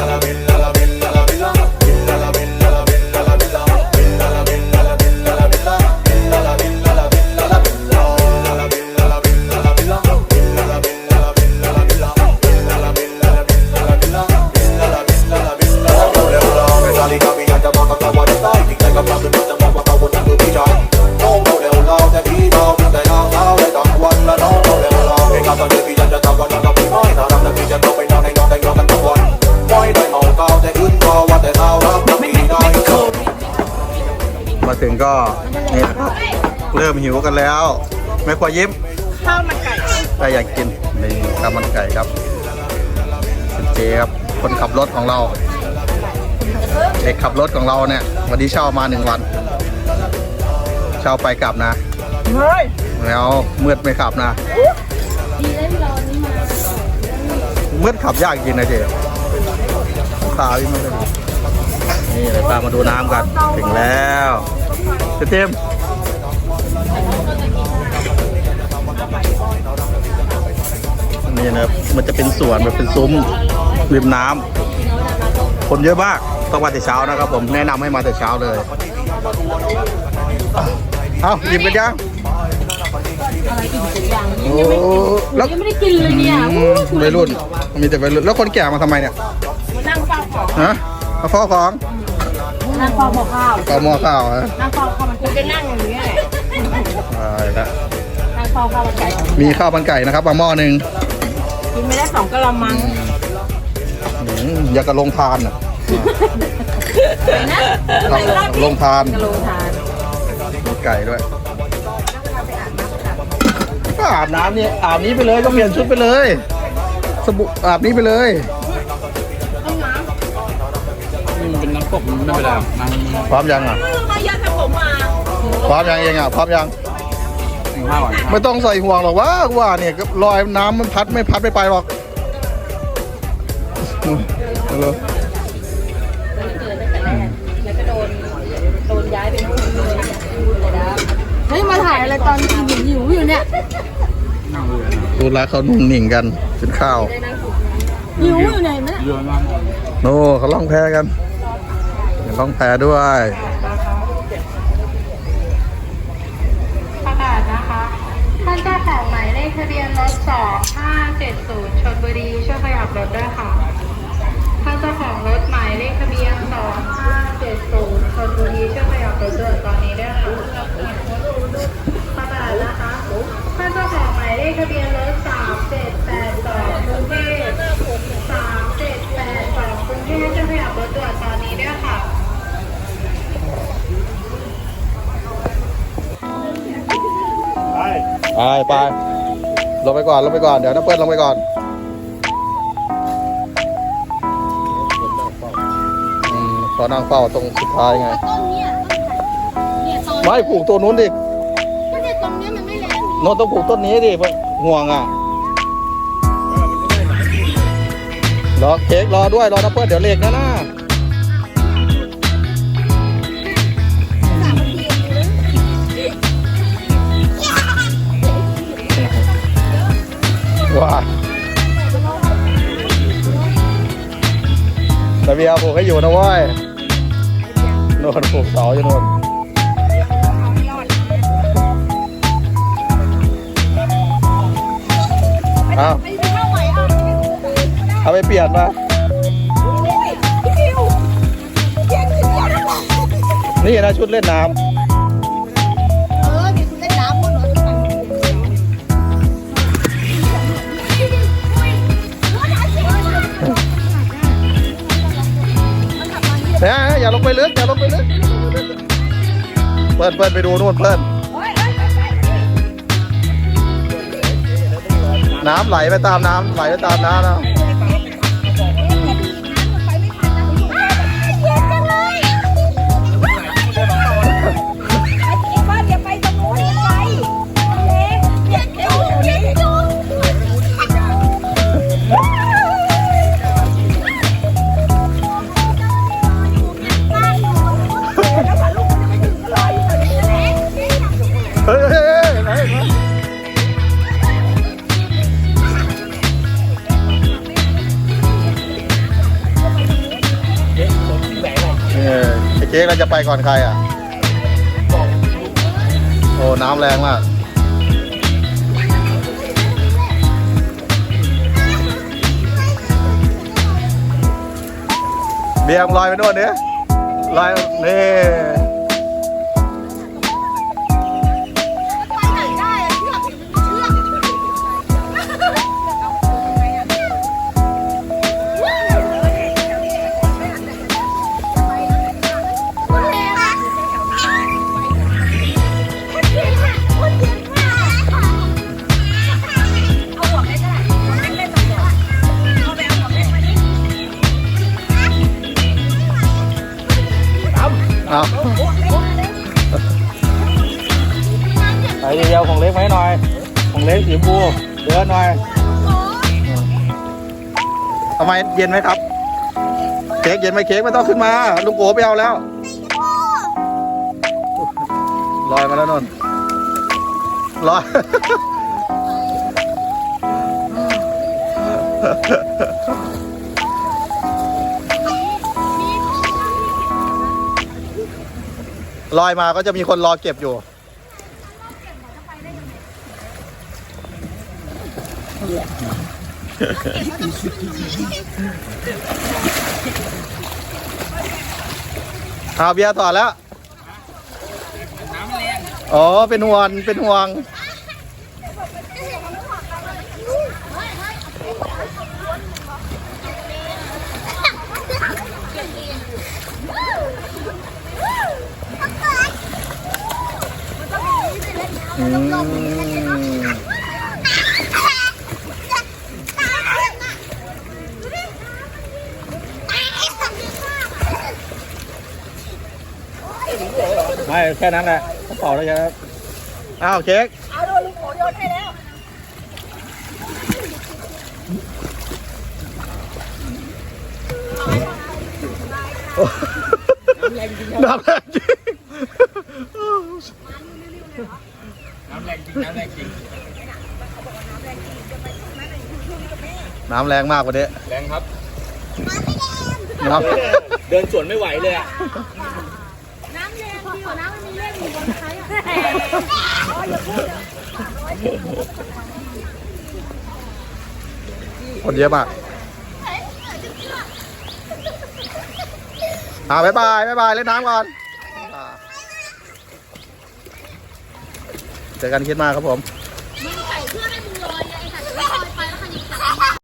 cada vez ถึงก็นี่นะครับ เริ่มหิวกันแล้วแม่ครัวยิ้มข้าวมันไก่ใครอยากกินนี่ข้าวมันไก่ครับคุณเจครับ คนขับรถของเรา เด็กขับรถของเราเนี่ย วันนี้เช่ามาหนึ่งวันเช่าไปกลับนะเฮ้ยแล้วมืดไม่ขับนะมืดขับยากจริงนะเจขาวิ่งมาเลย นี่เลยพามาดูน้ำกันถึงแล้วเจเต็มนี่นะครับมันจะเป็นสวนแบบเป็นซุ้มริมน้ำคนเยอะมากต้องมาแต่เช้านะครับ ผมแนะนำให้มาแต่เช้าเลยเอาหยิบกันยังอะไรอีกสักอย่างโอ้แล้วยังไม่ได้กินเลยเนี่ยอืมวัยรุ่นมีแต่วัยรุ่นแล้วคนแก่มาทำไมเนี่ยนั่งเฝ้าของฮะ มาฟ้อของนั่งเฝ้าหม้อข้าวต่อหม้อข้าวฮะนั่งเฝ้าข้าวมันกูไก่จะนั่งอย่างนี้ยแหละตายละนั่งเฝ้าข้าวมันไก่มีข้าวมันไก่นะครับมาหม้อหนึ่งกินไม่ได้สองกะละมังอืมอยากกระลงทานอะนะครับลงทานกะโหลทานมีไก่ด้วยก็อาบน้ำนี่อาบนี้ไปเลยก็เปลี่ยนชุดไปเลย สบู่อาบนี้ไปเลย เป็นน้ำกบมันไม่เป็นไรน้ำพร้อมยังอะมายาทำผมมาพร้อมยังเองอะพร้อมยัง ถึงห้าวันไม่ต้องใส่ห่วงหรอกว่าว่าเนี่ยก็ลอยน้ำมันพัดไม่พัดไม่ไปหรอกอืมเอาเลยเกิดตั้งแต่แรกแล้วก็โดน โดนย้ายไปนู่นเลยเลยนะเฮ้ยมาถ่ายอะไรตอนกินหิวอยู่เนี่ยนั่งเรือนะดูแลเขานุ่งหนิ่งกันกินข้าว หิวอยู่ไหนมั้ยเรือนั่งโน่เขาล่องแพกัน เห็นล่องแพด้วยประกาศนะคะ ท่านเจ้าของหมายเลขทะเบียนรถ 2570ชลบุรีช่วยขยับรถด้วยค่ะ ไปไปลงไปก่อนลงไปก่อนเดี๋ยวน้ำเปิ้ลลงไปก่อนอืมขอนั่งเฝ้าตรงสุดท้ายไงต้นเนี้ยเนี่ยต้นไม่ปลูกตัวนู้นดิก็เนี่ยตรงเนี้ยมันไม่แรงโน้นต้องปลูกต้นนี้ดิเพราะห่วงอะรอเค้กรอด้วยรอน้ำเปิ้ลเดี๋ยวเล็กนะนะ ว้าแต่เบียร์ปลูกให้อยู่นะเว้ยโน่นปลูกเสาอยู่โน่นเอาเอาไปเปลี่ยนมานี่นะชุดเล่นน้เนะอย่าลงไปลึกอย่าลงไปลึกเพื่อนเพื่อนไปดูนู่นเพื่อนน้ำไหลไปตามน้ำไหลไปตามน้ำนะ เค้กเราจะไปก่อนใครอะ โอ้ น้ำแรงมากเบียร์มงลอยไปโน่นเนี่ยลอยนี่ เอาไปเดียวของเล็กไหมหน่อยของเล็กสีชมพูเดือหน่อยทำไมเย็นไหมครับ เค้กเย็นไหมเค้กไม่ต้องขึ้นมา ลุงโกไปเอาแล้วลอยมาแล้วนนลอย ลอยมาก็จะมีคนรอเก็บอยู่ เอาเบียร์ต่อแล้ว อ๋อ เป็นห่วง เป็นห่วง ไม่แค่นั้นแหละก็เป่าแล้วจะอ้าวเค้กเอาโดนลุงโกโยนให้แล้วน้ำแรงจริง น้ำแรงจริงน้ำแรงจริงน้ำแรงมากกว่านี้แรงครับ น้ำเดินสวนไม่ไหวเลยอะคนเยอะมากอ่าบ๊ายบายบ๊ายบายเล่นน้ำก่อนอ่า เจอกันคิดมากครับผม